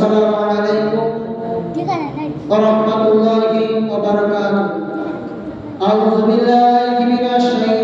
والسلام عليكم ورحمة الله وبركاته أعوذ بالله من الشيطان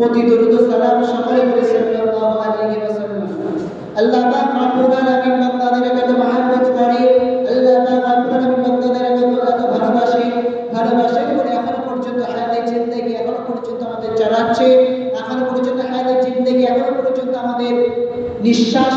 দরুদ সালাম সকলে বলে সাল্লাল্লাহু আলাইহি ওয়াসাল্লাম। আল্লাহ পাক বান্দাদের কত মহব্বত করে আল্লাহ পাক বান্দাদের কত কত ভালোবাসে। ভালোবাসে এখনও পর্যন্ত হায়াতে জিন্দেগি এখনও পর্যন্ত আমাদের চালাচ্ছে। এখনও পর্যন্ত হায়াতে জিন্দেগি এখনও পর্যন্ত আমাদের নিঃশ্বাস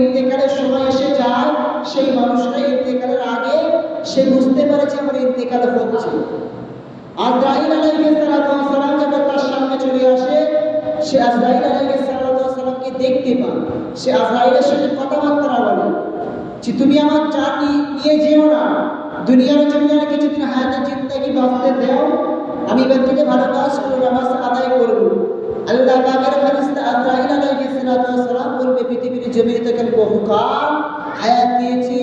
ইন্তেকালের সময় এসে যায়, সেই মানুষটা ইন্তেকালের আগে সে বুঝতে পারে যে আমার ইন্তেকাল হচ্ছে। সালাতু ওয়াসসালাম যখন তার সামনে চলে আসে, সে সালাতু ওয়াসসালামকে দেখতে পায়। সে সাথে কথাবার্তা বলে যে, তুমি আমার চান নিয়ে যেও না। দুনিয়ার জন্য কিছুদিন জিন্দগি বাঁচতে দাও? আমি এবার থেকে ভালো কাজ করে নামাজ আদায় করব। আল্লাহ পাকের সালাতু ওয়াসসালাম বলবে পৃথিবীর জমিনে তোকে আমি বহুকাল হায়াত দিয়েছি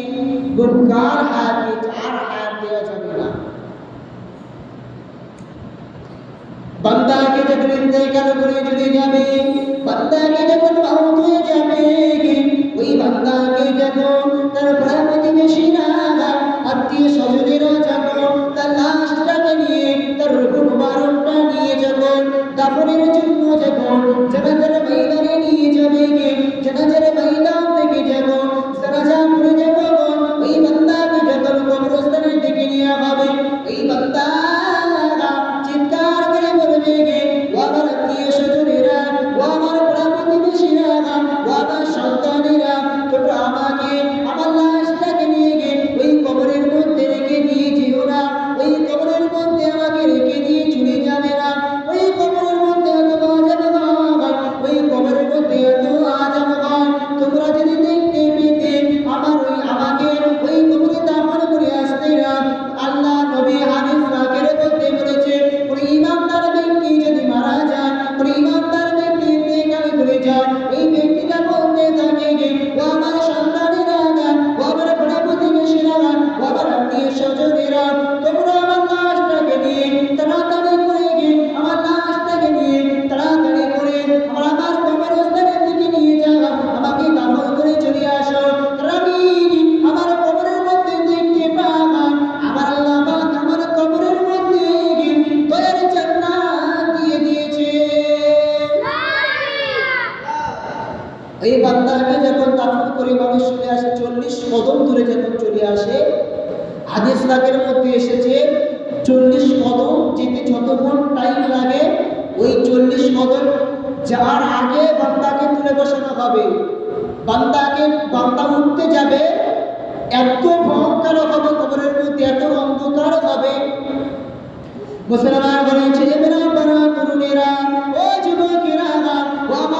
বহুকাল হায়াত দিয়েছি আর হায়াত দেওয়া যাবে না বান্দাকে যখন ইন্তেকাল করে চলে যাবে বান্দাকে বান্দা উঠতে যাবে, এত ভয়ঙ্কার হবে কবরের মধ্যে, এত অন্ধকার হবে। মুসলমান বলেছে এমরা বড় তরুণেরা, ও যুবকেরা, ও আমার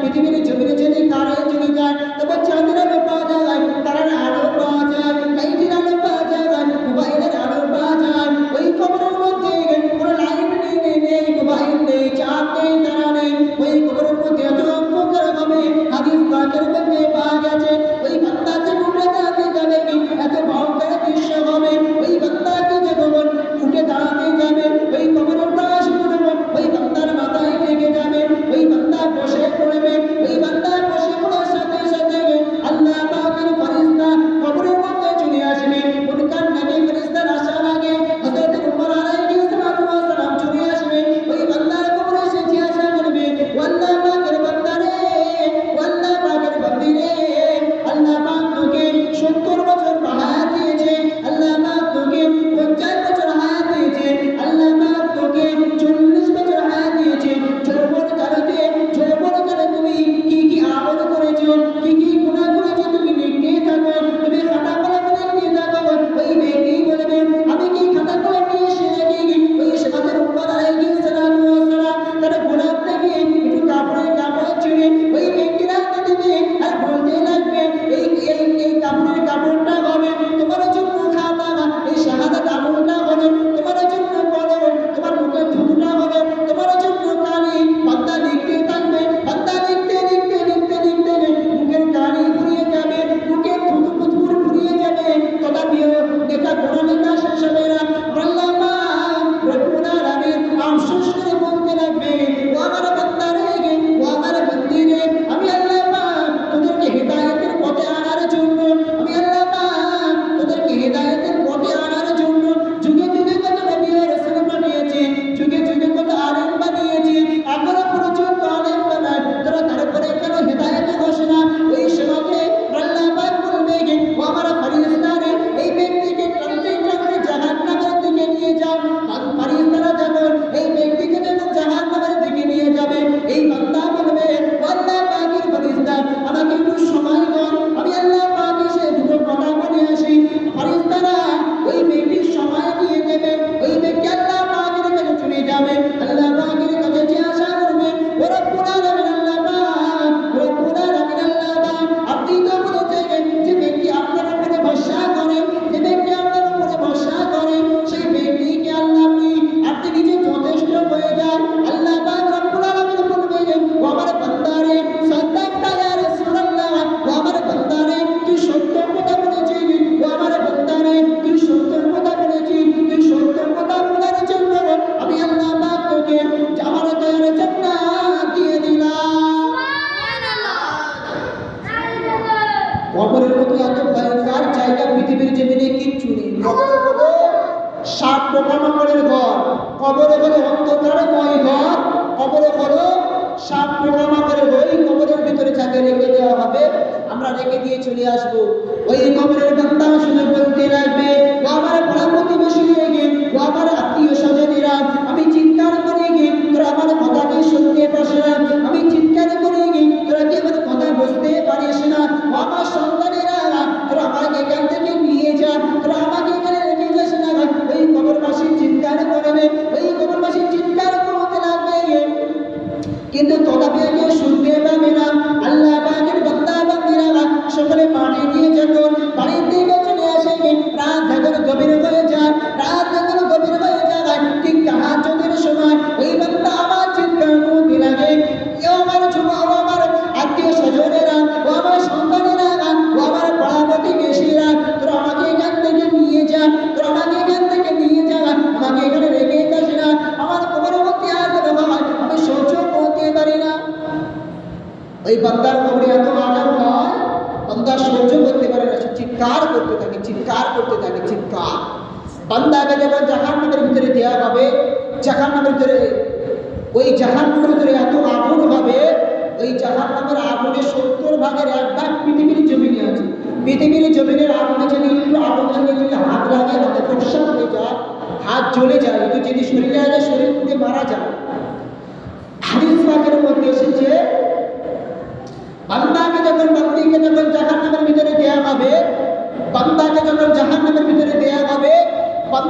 পৃথিবীর জমিনে এই বান্দার কবরে এত আজাব হয়, বান্দা সহ্য করতে পারে না, সে চিৎকার করতে থাকে, চিৎকার করতে থাকে, চিৎকার। বান্দাকে যখন জাহান নামের ভিতরে দেওয়া হবে জাহান নামের ভিতরে, ওই জাহান নামের ভিতরে এত আগুন হবে, ওই জাহান নামের আগুনে সত্তর ভাগের এক ভাগ পৃথিবীর জমিনে আছে। পৃথিবীর জমিনের আগুনে যদি একটু আগুন যদি যদি হাত লাগে তাতে প্রসাদ হয়ে যায়, হাত জ্বলে যায় যদি শরীরে আসে, শরীর মারা যায়।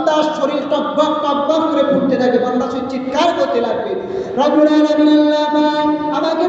বান্দার শরীর টকবক টকবক করে ফুটতে থাকে। বান্দা সে চিৎকার করতে লাগবে। রবুল আলমিন আমাকে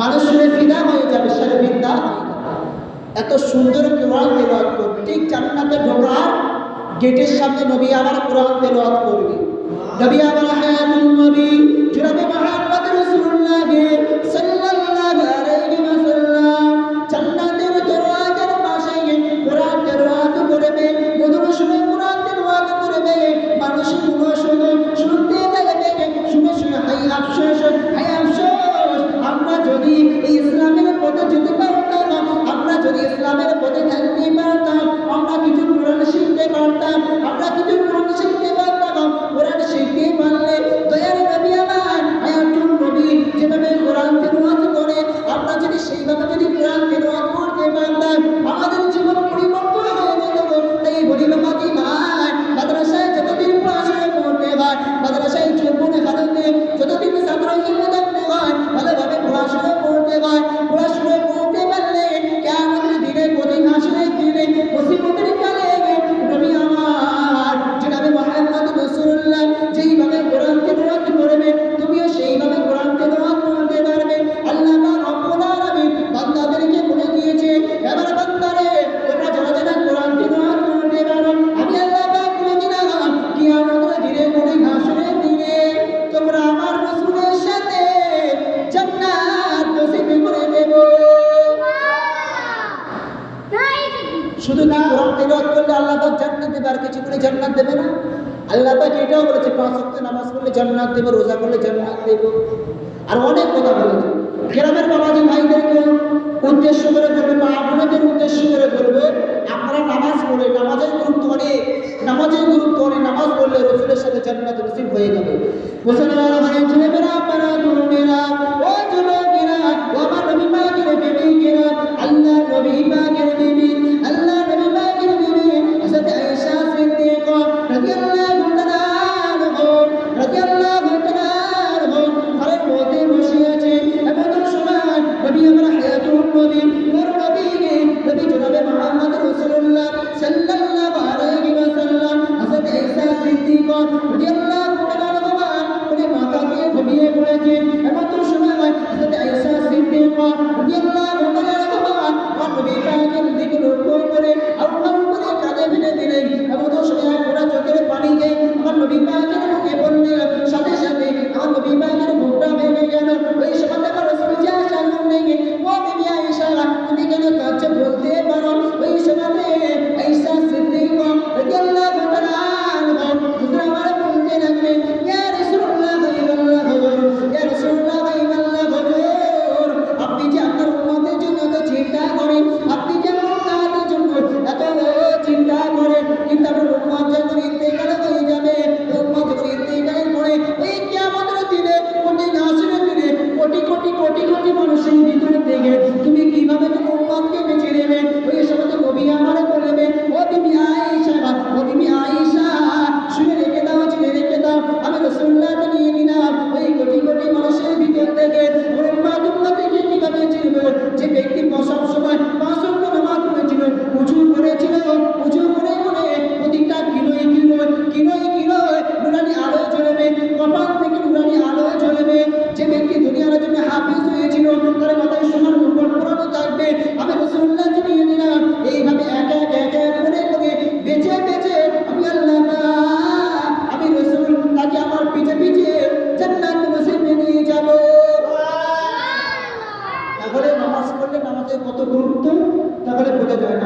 মানুষ শুনে ফিদা হয়ে যাবে। শর্মিন্দা এত সুন্দর কোরআন তেলাওয়াত করবে। ঠিক জান্নাতে ঢোকার গেটের সামনে নবী আবার কোরআন তেলাওয়াত করবে। নবী আবার হায়াতুল নবী, জনাবে মুহাম্মদ রাসূলুল্লাহ সাল্লাল্লাহু হাত দেব। আর অনেক কথা বলেছে গ্রামের বাবাজি ভাইদেরকে উদ্দেশ্য করে বলবে বা আপনাদের উদ্দেশ্য করে বলবে, আপনারা নামাজ পড়ে, নামাজের গুরুত্ব অনেক। নামাজের গুরুত্ব অনেক। নামাজ পড়লে রসুলের সাথে জান্নাত নসিব হয়ে যাবে। মুসলমান ভাই ছেলেমেয়েরা, আপনারা, তরুণেরা, ও যুবকেরা আমার নবী পাকের প্রেমিকেরা, আল্লাহ নবী পাকের প্রেমিক